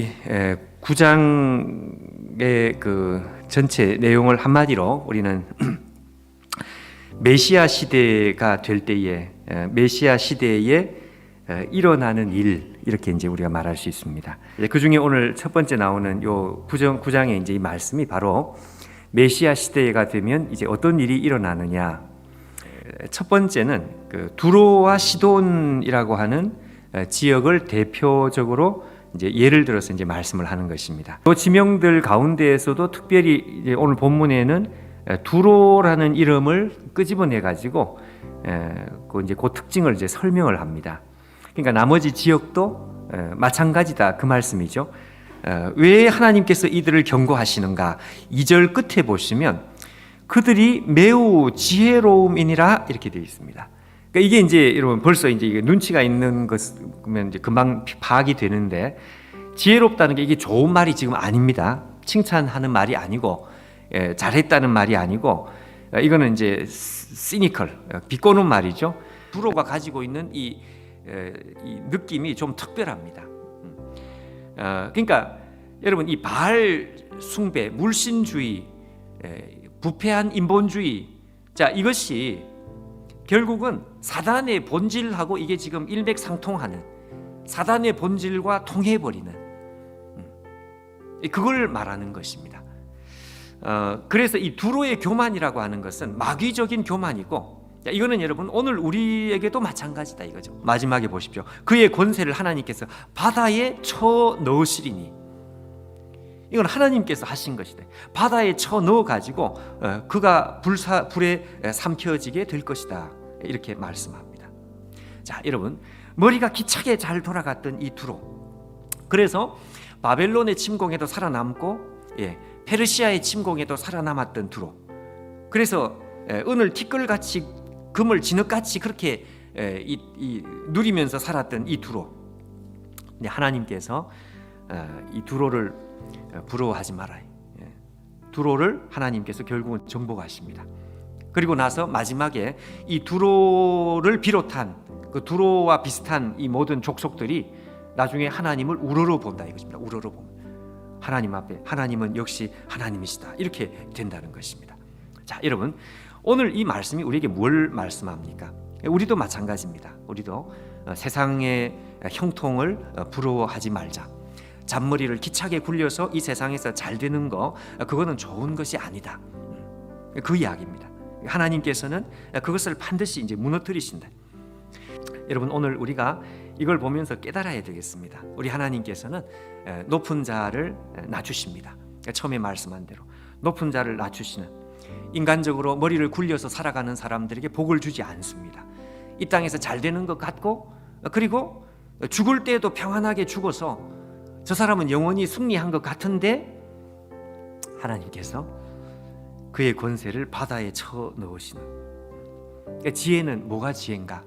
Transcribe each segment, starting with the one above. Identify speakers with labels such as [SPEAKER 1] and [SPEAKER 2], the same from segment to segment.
[SPEAKER 1] 에, 9장의 그 전체 내용을 한마디로 우리는 메시아 시대가 될 때에 에, 메시아 시대에 에, 일어나는 일 이렇게 이제 우리가 말할 수 있습니다. 그 중에 오늘 첫 번째 나오는 요 9장 9장의 이제 이 말씀이 바로 메시아 시대가 되면 이제 어떤 일이 일어나느냐. 첫 번째는 그 두로와 시돈이라고 하는 에, 지역을 대표적으로 이제 예를 들어서 이제 말씀을 하는 것입니다. 그 지명들 가운데에서도 특별히 오늘 본문에는 에, 두로라는 이름을 끄집어내 가지고 그 이제 그 특징을 이제 설명을 합니다. 그러니까 나머지 지역도 에, 마찬가지다 그 말씀이죠. 에, 왜 하나님께서 이들을 경고하시는가? 2절 끝에 보시면 그들이 매우 지혜로움이니라 이렇게 되어 있습니다. 그러니까 이게 이제 여러분 벌써 이제 이게 눈치가 있는 것면 이제 금방 파악이 되는데 지혜롭다는 게 이게 좋은 말이 지금 아닙니다. 칭찬하는 말이 아니고 예, 잘했다는 말이 아니고 어, 이거는 이제 시니컬 어, 비꼬는 말이죠. 두로가 가지고 있는 이, 에, 이 느낌이 좀 특별합니다. 음. 어, 그러니까 여러분 이 바알 숭배, 물신주의, 에, 부패한 인본주의, 자 이것이 결국은 사단의 본질하고 이게 지금 일맥상통하는 사단의 본질과 통해버리는 음, 그걸 말하는 것입니다. 어, 그래서 이 두로의 교만이라고 하는 것은 마귀적인 교만이고 자, 이거는 여러분 오늘 우리에게도 마찬가지다 이거죠. 마지막에 보십시오. 그의 권세를 하나님께서 바다에 쳐 넣으시리니 이건 하나님께서 하신 것이다. 바다에 쳐 넣어 가지고 어, 그가 불사 불에 삼켜지게 될 것이다. 이렇게 말씀합니다. 자, 여러분 머리가 기차게 잘 돌아갔던 이 두로. 그래서 바벨론의 침공에도 살아남고 예, 페르시아의 침공에도 살아남았던 두로. 그래서 예, 은을 티끌같이 금을 진흙같이 그렇게 예, 이, 이, 누리면서 살았던 이 두로. 근데 하나님께서 어, 이 두로를 어, 부러워하지 말아요. 예. 두로를 하나님께서 결국은 정복하십니다. 그리고 나서 마지막에 이 두로를 비롯한 그 두로와 비슷한 이 모든 족속들이 나중에 하나님을 우러러 본다 이것입니다. 우러러 보 하나님 앞에 하나님은 역시 하나님이시다 이렇게 된다는 것입니다. 자, 여러분 오늘 이 말씀이 우리에게 뭘 말씀합니까? 우리도 마찬가지입니다. 우리도 어, 세상의 형통을 어, 부러워하지 말자. 잔머리를 기차게 굴려서 이 세상에서 잘 되는 거 어, 그거는 좋은 것이 아니다. 음, 그 이야기입니다. 하나님께서는 그것을 반드시 이제 무너뜨리신다. 여러분 오늘 우리가 이걸 보면서 깨달아야 되겠습니다. 우리 하나님께서는 높은 자를 낮추십니다. 처음에 말씀한 대로 높은 자를 낮추시는 인간적으로 머리를 굴려서 살아가는 사람들에게 복을 주지 않습니다. 이 땅에서 잘 되는 것 같고 그리고 죽을 때에도 평안하게 죽어서 저 사람은 영원히 승리한 것 같은데 하나님께서 그의 권세를 바다에 쳐 넣으시는 그러니까 지혜는 뭐가 지혜인가?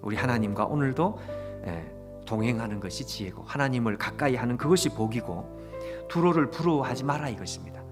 [SPEAKER 1] 우리 하나님과 오늘도 예, 동행하는 것이 지혜고 하나님을 가까이 하는 그것이 복이고 두로를 부러워하지 마라 이것입니다.